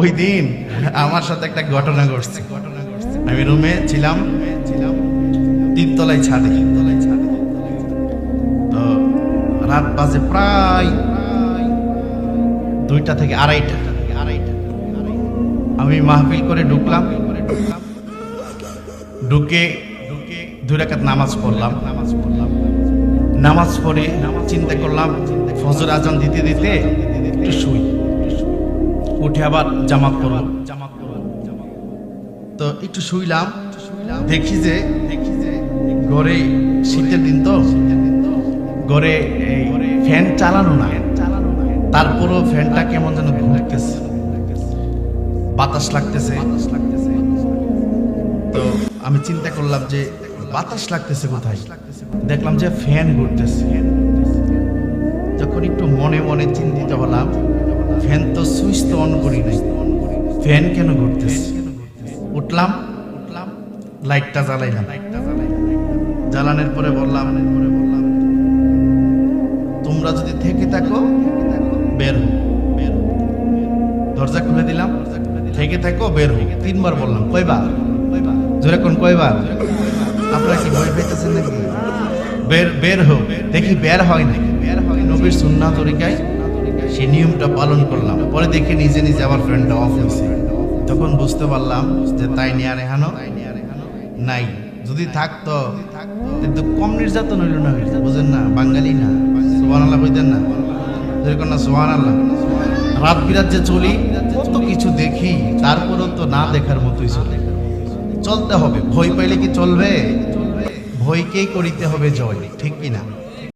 ওই দিন আমার সাথে একটা ঘটনা ঘটছে। আমি রুমে ছিলাম, তিনতলায় ছাদে। তো রাত বাজে প্রায় দুইটা থেকে আড়াইটা। আমি মাহফিল করে ঢুকলাম। ঢুকে ঢুকে দুই রাকাত নামাজ পড়লাম নামাজ পড়লাম। নামাজ পড়ে চিন্তা করলাম, ফজর আজান দিতে দিতে একটু শুই। উঠে আবার জামাত করো জামাত করো তো একটু শুইলাম, দেখি যে দেখি যে ঘরে শীতের দিন তো, ঘরে ফ্যান চালানো না তারপরও ফ্যানটা কেমন যেন ঘুরতেছে। বাতাস লাগতেছে। তো আমি চিন্তা করলাম যে বাতাস লাগতেছে কোথায়? দেখলাম যে ফ্যান ঘুরতেছে। যখন একটু মনে মনে চিন্তিত হলাম ফ্যান তো সুইচ তো অন করি নাই। ফ্যান কেন ঘুরতেছে? উঠলাম উঠলাম লাইটটা জ্বালাইলাম। জ্বালানোর পরে বললাম পরে বললাম তোমরা যদি থেকে থাকো, বের বের। দরজা খুলে দিলাম, থেকে থাকো, বের হো তিনবার বললাম, কয়বার? জোরে কোন কয়বার? আপনারা কি ভয় পেতেছেন নাকি? বের বের হো দেখি বের হয় নাকি বের হয় নবীর সুন্না তরিকায় সেই নিয়মটা পালন করলাম। পরে দেখে নিজে নিজে আমার ফ্রেন্ডটা অফ হয়েছে। তখন বুঝতে পারলাম যে তাই নিয়ে আর এহানো নাই। যদি থাকতো, কিন্তু কম নির্যাতন হইল না, বুঝেন না, বাঙালি না সোহান আল্লাহ বুঝতেন না, যেরকম না সোহান আল্লাহ রাত বিরাত যে চলি, কত কিছু দেখি, তারপরেও তো না দেখার মতোই চলে। চলতে হবে, ভয় পাইলে কি চলবে? ভয়কেই করিতে হবে জয়, ঠিক কিনা?